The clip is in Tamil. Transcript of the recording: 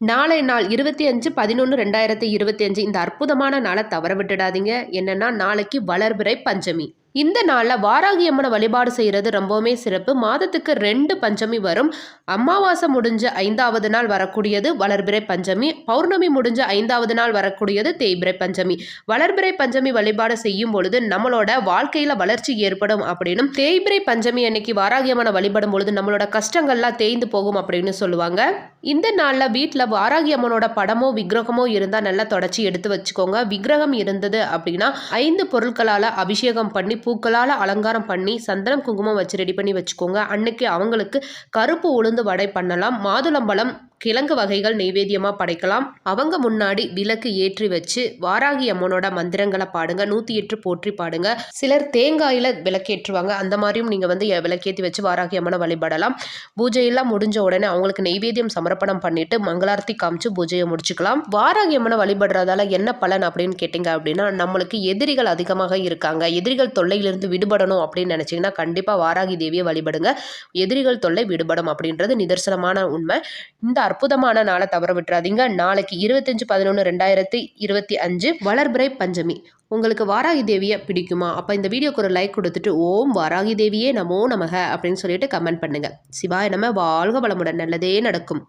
நாளை நாள் இருபத்தி அஞ்சு பதினொன்று ரெண்டாயிரத்தி இருபத்தி அஞ்சு. இந்த அற்புதமான நாளை தவற விட்டுடாதீங்க. என்னென்னா நாளைக்கு வளர்பிறை பஞ்சமி. இந்த நாளில் வாராகி அம்மனை வழிபாடு செய்கிறது ரொம்பவுமே சிறப்பு. மாதத்துக்கு ரெண்டு பஞ்சமி வரும். அமாவாசை முடிஞ்ச ஐந்தாவது நாள் வரக்கூடியது வளர்பிறை பஞ்சமி. பௌர்ணமி முடிஞ்ச ஐந்தாவது நாள் வரக்கூடியது தேய்பிறை பஞ்சமி. வளர்பிறை பஞ்சமி வழிபாடு செய்யும் பொழுது நம்மளோட வாழ்க்கையில் வளர்ச்சி ஏற்படும் அப்படின்னும் தேய்பிறை பஞ்சமி அன்னைக்கு வாராகி அம்மனை வழிபடும் பொழுது நம்மளோட கஷ்டங்கள்லாம் தேய்ந்து போகும் அப்படின்னு சொல்லுவாங்க. இந்த நாளில் வீட்டில் வாராகி அம்மனோட படமோ விக்கிரகமோ இருந்தால் நல்லா தொடச்சி எடுத்து வச்சுக்கோங்க. விக்கிரகம் இருந்தது அப்படின்னா ஐந்து பொருட்களால் அபிஷேகம் பண்ணி பூக்களால் அலங்காரம் பண்ணி சந்தனம் குங்குமம் வச்சு ரெடி பண்ணி வச்சுக்கோங்க. அன்னைக்கு அவங்களுக்கு கருப்பு உளுந்து வடை பண்ணலாம். மாதுளம்பழம் கிழங்கு வகைகள் நெய்வேத்தியமாக படைக்கலாம். அவங்க முன்னாடி விளக்கு ஏற்றி வச்சு வாராகி அம்மனோட மந்திரங்களை பாடுங்க. நூற்றி எட்டு போற்றி பாடுங்க. சிலர் தேங்காயில் விளக்கேற்றுவாங்க. அந்த மாதிரியும் நீங்கள் வந்து விளக்கேற்றி வச்சு வாராகி அம்மனை வழிபடலாம். பூஜையெல்லாம் முடிஞ்ச உடனே அவங்களுக்கு நெய்வேத்தியம் சமர்ப்பணம் பண்ணிட்டு மங்களார்த்தி காமிச்சு பூஜையை முடிச்சுக்கலாம். வாராகி அம்மனை வழிபடுறதால என்ன பலன் அப்படின்னு கேட்டிங்க அப்படின்னா நம்மளுக்கு எதிரிகள் அதிகமாக இருக்காங்க. எதிரிகள் தொல்லையிலிருந்து விடுபடணும் அப்படின்னு நினச்சிங்கன்னா கண்டிப்பாக வாராகி தேவியை வழிபடுங்க. எதிரிகள் தொல்லை விடுபடும் அப்படின்றது நிதர்சனமான உண்மை. இந்த அற்புதமான நாளை தவற விட்டுறாதீங்க. நாளைக்கு இருபத்தஞ்சு பதினொன்று ரெண்டாயிரத்தி இருபத்தி அஞ்சு வளர்பிறை பஞ்சமி. உங்களுக்கு வாராகி தேவியை பிடிக்குமா? அப்போ இந்த வீடியோக்கு ஒரு லைக் கொடுத்துட்டு ஓம் வாராகி தேவியே நமோ நமக அப்படின்னு சொல்லிட்டு கமெண்ட் பண்ணுங்கள் சிவாய நம்ம வாழ்க வளமுடன். நல்லதே நடக்கும்.